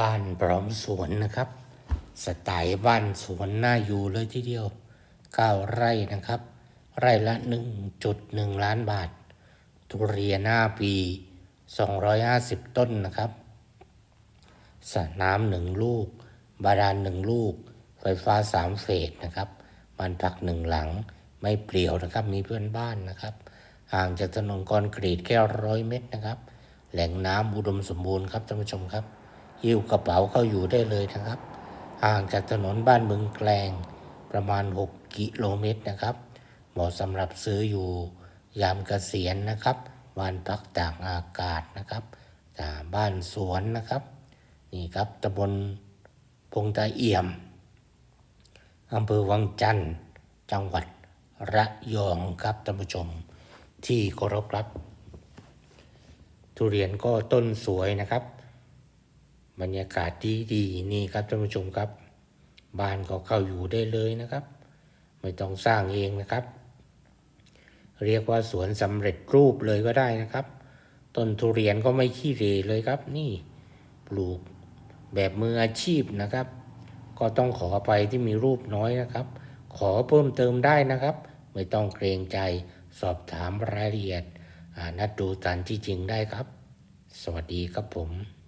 บ้านพร้อมสวนนะครับ สไตล์บ้านสวนน่าอยู่เลยทีเดียว 9 ไร่นะครับ ไร่ละ 1.1 ล้านบาท ทุเรียนหน้าปี 250 ต้นนะครับสระน้ำหนึ่งลูก บาดาลหนึ่งลูก ไฟฟ้าสามเฟสนะครับบ้านพักหนึ่งหลังไม่เปลี่ยวนะครับ มีเพื่อนบ้านนะครับห่างจากถนนคอนกรีตแค่ร้อยเมตรนะครับ แหล่งน้ำอุดมสมบูรณ์ครับท่านผู้ชมครับ หิ้วกระเป๋าเข้าอยู่ได้เลยนะครับ ห่างจากถนนบ้านบึงแกลงประมาณ 6 กิโลเมตรนะครับ เหมาะสำหรับซื้ออยู่ยามเกษียณนะครับบ้านพักตากอากาศนะครับอ่าบ้านสวนนะครับ นี่ครับตำบลพงตาเอี่ยมอำเภอวังจันทร์จังหวัดระยองครับท่านผู้ชมที่เคารพครับ ทุเรียนก็ต้นสวยนะครับ บรรยากาศดีดีๆนี่ครับท่านผู้ชมครับ บ้านก็เข้าอยู่ได้เลยนะครับ ไม่ต้องสร้างเองนะครับ เรียกว่าสวนสำเร็จรูปเลยก็ได้นะครับ ต้นทุเรียนก็ไม่ขี้เหร่เลยครับ นี่ปลูกแบบมืออาชีพนะครับ ก็ต้องขอไปที่มีรูปน้อยนะครับ ขอเพิ่มเติมได้นะครับ ไม่ต้องเกรงใจสอบถามรายละเอียดนัดดูตันที่จริงได้ครับ สวัสดีครับผม